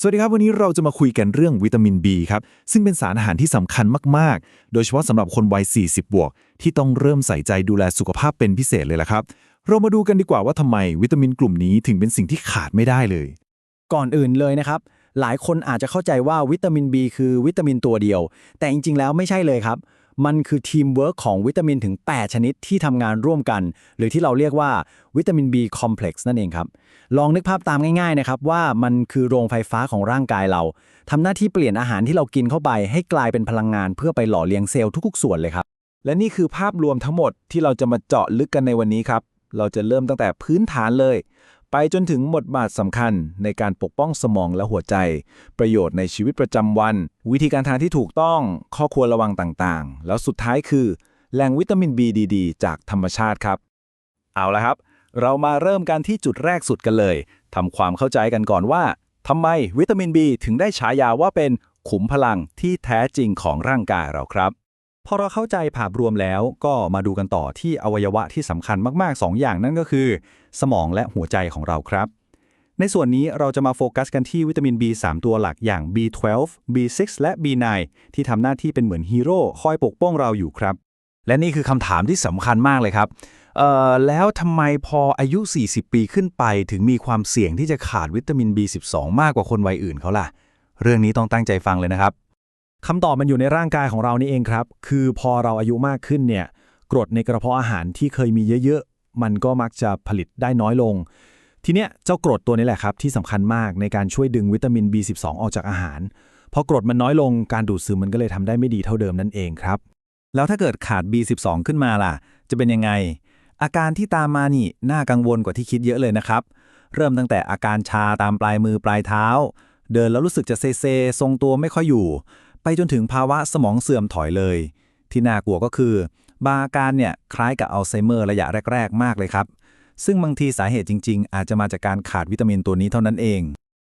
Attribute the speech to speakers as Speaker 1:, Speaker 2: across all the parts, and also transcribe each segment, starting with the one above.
Speaker 1: สวัสดีครับ วันนี้เราจะมาคุยกันเรื่องวิตามิน B ครับ ซึ่งเป็นสารอาหารที่สำคัญมาก ๆ โดยเฉพาะสำหรับคนวัย 40 บวก ที่ต้องเริ่มใส่ใจดูแลสุขภาพเป็นพิเศษเลยล่ะครับ เรามาดูกันดีกว่าว่าทำไมวิตามินกลุ่มนี้ถึงเป็นสิ่งที่ขาดไม่ได้เลย
Speaker 2: ก่อนอื่นเลยนะครับ หลายคนอาจจะเข้าใจว่าวิตามิน B คือวิตามินตัวเดียว แต่จริง ๆ แล้วไม่ใช่เลยครับ มันคือทีมเวิร์กของวิตามินถึง 8 ชนิดที่ทำงานร่วมกัน หรือที่เราเรียกว่าวิตามิน B complex นั่นเองครับ ลองนึกภาพตามง่ายๆนะครับว่ามันคือโรงไฟฟ้าของร่างกายเราทำหน้าที่เปลี่ยนอาหารที่เรากินเข้าไป ให้กลายเป็นพลังงานเพื่อไปหล่อเลี้ยงเซลล์ทุกๆส่วนเลยครับ
Speaker 3: และนี่คือภาพรวมทั้งหมดที่เราจะมาเจาะลึกกันในวันนี้ครับเราจะเริ่มตั้งแต่พื้นฐานเลย ไปจนถึงบทบาทสำคัญในการปกป้องสมองและหัวใจ ประโยชน์ในชีวิตประจำวัน วิธีการทานที่ถูกต้อง ข้อควรระวังต่างๆ แล้วสุดท้ายคือ แหล่งวิตามิน B ดีๆจากธรรมชาติครับ เอาละครับ เรามาเริ่มกันที่จุดแรกสุดกันเลยทำความเข้าใจกันก่อนว่าทำไมวิตามิน B ถึงได้ฉายาว่าเป็นขุมพลังที่แท้จริงของร่างกายเราครับ
Speaker 2: พอเราเข้าใจภาพรวมแล้วก็มาดูกันต่อที่อวัยวะที่สำคัญมาก ๆ 2 อย่างนั่นก็คือ สมองและหัวใจของเราครับ ในส่วนนี้เราจะมาโฟกัสกันที่วิตามิน B 3 ตัวหลักอย่าง B12 B6 และ B9 ที่ทำหน้าที่เป็นเหมือนฮีโร่คอยปกป้องเราอยู่ครับ
Speaker 3: และนี่คือคำถามที่สำคัญมากเลยครับเอ่อแล้วทำไมพออายุ 40 ปีขึ้นไป ถึงมีความเสี่ยงที่จะขาดวิตามิน B12 มากกว่าคนวัยอื่นเขาล่ะ เรื่องนี้ต้องตั้งใจฟังเลยนะครับ
Speaker 2: คำตอบมันอยู่ในร่างกายของเรานี่เองครับ คือพอเราอายุมากขึ้นเนี่ย กรดในกระเพาะอาหารที่เคยมีเยอะๆ มันก็มักจะผลิตได้น้อยลง ทีเนี้ยเจ้ากรดตัวนี้แหละครับ ที่สำคัญมากในการช่วยดึงวิตามิน B12 ออกจากอาหาร พอกรดมันน้อยลงการดูดซึมมันก็เลยทำได้ไม่ดีเท่าเดิมนั่นเองครับ
Speaker 3: แล้วถ้าเกิดขาด B12 ขึ้นมาล่ะ จะเป็นยังไง อาการที่ตามมานี่น่ากังวลกว่าที่คิดเยอะเลยนะครับ เริ่มตั้งแต่อาการชาตามปลายมือปลายเท้า เดินแล้วรู้สึกจะเซเซทรงตัวไม่ค่อยอยู่ ไปจนถึงภาวะสมองเสื่อมถอยเลย ที่น่ากลัวก็คือ บางอาการเนี่ยคล้ายกับอัลไซเมอร์ระยะแรก ๆ มากเลยครับ ซึ่งบางทีสาเหตุจริง ๆ อาจจะมาจากการขาดวิตามินตัวนี้เท่านั้นเอง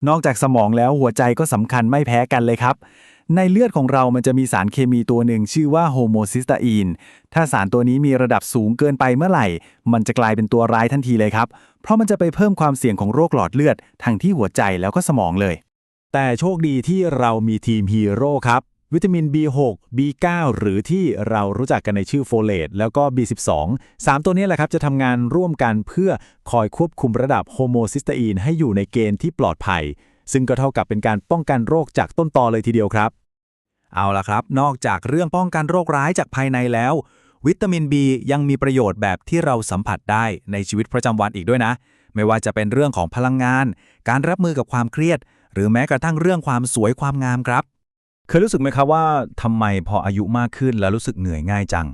Speaker 2: นอกจากสมองแล้วหัวใจก็สำคัญไม่แพ้กันเลยครับ ในเลือดของเรามันจะมีสารเคมีตัวหนึ่งชื่อว่าโฮโมซิสตาอีน ถ้าสารตัวนี้มีระดับสูงเกินไปเมื่อไหร่ มันจะกลายเป็นตัวร้ายทันทีเลยครับ เพราะมันจะไปเพิ่มความเสี่ยงของโรคหลอดเลือดทั้งที่หัวใจแล้วก็สมองเลยแต่โชคดีที่เรามีทีมฮีโร่ครับ วิตามิน B6 B9 หรือที่เรารู้จักกันในชื่อโฟเลตแล้วก็ B12 3 ตัวนี้แหละครับจะทำงานร่วมกันเพื่อคอยควบคุมระดับโฮโมซิสเตอีนให้อยู่ในเกณฑ์ที่ปลอดภัย ซึ่งก็เท่ากับเป็นการป้องกันโรคจากต้นตอเลยทีเดียวครับ
Speaker 3: เอาละครับ นอกจากเรื่องป้องกันโรคร้ายจากภายในแล้ว วิตามิน B ยังมีประโยชน์แบบที่เราสัมผัสได้ในชีวิตประจำวันอีกด้วยนะ ไม่ว่าจะเป็นเรื่องของพลังงาน การรับมือกับความเครียด หรือแม้กระทั่งเรื่องความสวยความงามครับ เคยรู้สึกไหมครับว่าทำไมพออายุมากขึ้นแล้วรู้สึกเหนื่อยง่ายจัง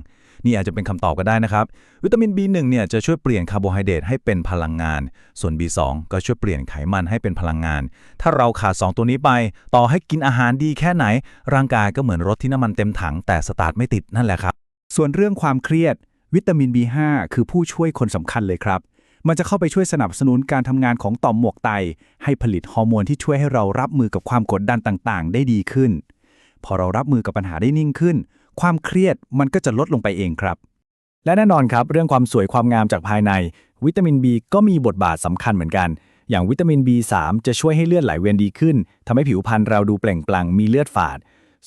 Speaker 3: นี่อาจจะเป็นคำตอบก็ได้นะครับ วิตามิน B1 เนี่ยจะช่วยเปลี่ยนคาร์โบไฮเดรตให้เป็นพลังงาน ส่วน B2 ก็ช่วยเปลี่ยนไขมันให้เป็นพลังงาน ถ้าเราขาด 2 ตัวนี้ไป ต่อให้กินอาหารดีแค่ไหน ร่างกายก็เหมือนรถที่น้ำมันเต็มถังแต่สตาร์ทไม่ติดนั่นแหละครับ
Speaker 2: ส่วนเรื่องความเครียด วิตามิน B5 คือผู้ช่วยคนสำคัญเลยครับมันจะเข้าไปช่วยสนับสนุนการทำงานของต่อมหมวกไต ให้ผลิตฮอร์โมนที่ช่วยให้เรารับมือกับความกดดันต่าง ๆ ได้ดีขึ้น พอเรารับมือกับปัญหาได้นิ่งขึ้น ความเครียดมันก็จะลดลงไปเองครับ และแน่นอนครับ เรื่องความสวยความงามจากภายใน วิตามิน B ก็มีบทบาทสำคัญเหมือนกัน อย่างวิตามิน B3 จะช่วยให้เลือดไหลเวียนดีขึ้นทำให้ผิวพรรณเราดูเปล่งปลั่งมีเลือดฝาด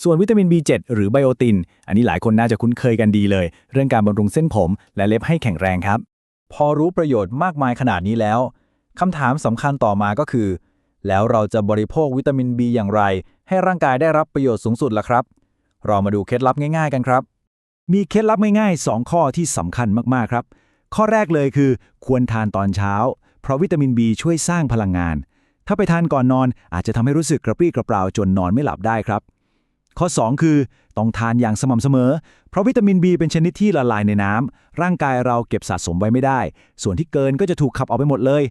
Speaker 2: ส่วนวิตามิน B7 หรือไบโอติน อันนี้หลายคนน่าจะคุ้นเคยกันดีเลย เรื่องการบำรุงเส้นผม และเล็บให้แข็งแรงครับ พอรู้ประโยชน์มากมายขนาดนี้แล้วคำถามสำคัญต่อมาก็คือ แล้วเราจะบริโภควิตามิน B อย่างไร ให้ร่างกายได้รับประโยชน์สูงสุดล่ะครับ เรามาดูเคล็ดลับง่าย ๆ กันครับ มีเคล็ดลับง่ายๆ 2 ข้อที่สำคัญมากๆครับ ข้อแรกเลยคือ ควรทานตอนเช้า เพราะวิตามิน B ช่วยสร้างพลังงาน ถ้าไปทานก่อนนอนอาจจะทำให้รู้สึกกระปรี้กระเปร่าจนนอนไม่หลับได้ครับ ข้อ 2 คือ ต้องทานอย่างสม่ำเสมอ เพราะวิตามิน B เป็นชนิดที่ละลายในน้ำร่างกายเราเก็บสะสมไว้ไม่ได้ ส่วนที่เกินก็จะถูกขับออกไปหมดเลย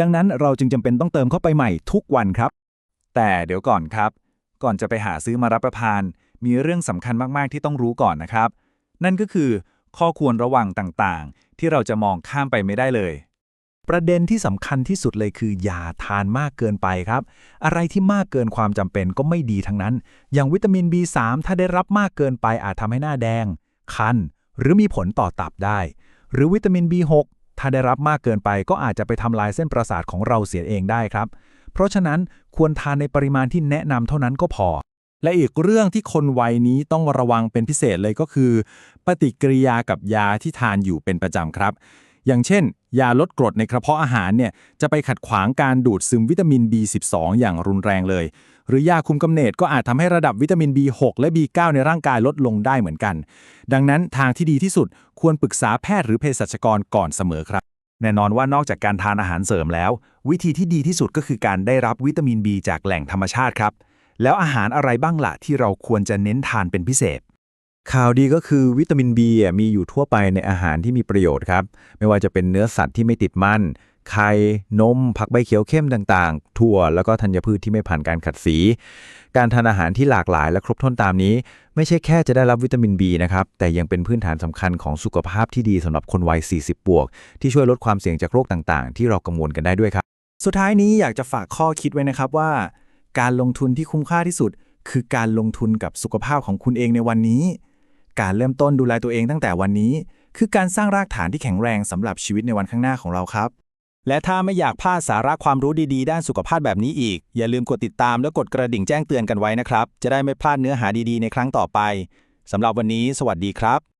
Speaker 2: ดังนั้นเราจึงจำเป็นต้องเติมเข้าไปใหม่ทุกวันครับ
Speaker 3: แต่เดี๋ยวก่อนครับ ก่อนจะไปหาซื้อมารับประทาน มีเรื่องสำคัญมากๆที่ต้องรู้ก่อนนะครับ นั่นก็คือ ข้อควรระวังต่างๆ ที่เราจะมองข้ามไปไม่ได้เลย
Speaker 2: ประเด็นที่สำคัญที่สุดเลยคือ อย่าทานมากเกินไปครับ อะไรที่มากเกินความจำเป็นก็ไม่ดีทั้งนั้น อย่างวิตามิน B3 ถ้าได้รับมากเกินไปอาจทำให้หน้าแดง คัน หรือมีผลต่อตับได้ หรือวิตามิน B6 ถ้าได้รับมากเกินไปก็อาจจะไปทำลายเส้นประสาทของเราเสียเองได้ครับ เพราะฉะนั้นควรทานในปริมาณที่แนะนำเท่านั้นก็พอ
Speaker 4: และอีกเรื่องที่คนวัยนี้ต้องระวังเป็นพิเศษเลยก็คือ ปฏิกิริยากับยาที่ทานอยู่เป็นประจำครับ อย่างเช่น ยาลดกรดในกระเพาะอาหารเนี่ยจะไปขัดขวางการดูดซึมวิตามิน B12 อย่างรุนแรงเลย หรือยาคุมกำเนิดก็อาจทำให้ระดับวิตามิน B6 และ B9 ในร่างกายลดลงได้เหมือนกัน ดังนั้นทางที่ดีที่สุดควรปรึกษาแพทย์หรือเภสัชกรก่อนเสมอครับ
Speaker 2: แน่นอนว่านอกจากการทานอาหารเสริมแล้ว วิธีที่ดีที่สุดก็คือการได้รับวิตามิน B จากแหล่งธรรมชาติครับ แล้วอาหารอะไรบ้างล่ะที่เราควรจะเน้นทานเป็นพิเศษ
Speaker 3: ข่าวดีก็คือวิตามิน B มีอยู่ทั่วไปในอาหารที่มีประโยชน์ครับ ไม่ว่าจะเป็นเนื้อสัตว์ที่ไม่ติดมัน ไข่ นม ผักใบเขียวเข้มต่างๆ ถั่ว แล้วก็ธัญพืชที่ไม่ผ่านการขัดสี การทานอาหารที่หลากหลายและครบถ้วนตามนี้ ไม่ใช่แค่จะได้รับวิตามิน B นะครับ แต่ยังเป็นพื้นฐานสำคัญของสุขภาพที่ดีสำหรับคนวัย 40 บวก ที่ช่วยลดความเสี่ยงจากโรคต่างๆ ที่เรากังวลกันได้ด้วยครับ
Speaker 2: สุดท้ายนี้อยากจะฝากข้อคิดไว้นะครับว่า การลงทุนที่คุ้มค่าที่สุด คือการลงทุนกับสุขภาพของคุณเองในวันนี้ การเริ่มต้นดูแลตัวเองตั้งแต่วันนี้ คือการสร้างรากฐานที่แข็งแรงสำหรับชีวิตในวันข้างหน้าของเราครับ
Speaker 4: และถ้าไม่อยากพลาดสาระความรู้ดีๆ ด้านสุขภาพแบบนี้อีก อย่าลืมกดติดตามและกดกระดิ่งแจ้งเตือนกันไว้นะครับ จะได้ไม่พลาดเนื้อหาดีๆ ในครั้งต่อไปสำหรับวันนี้ สวัสดีครับ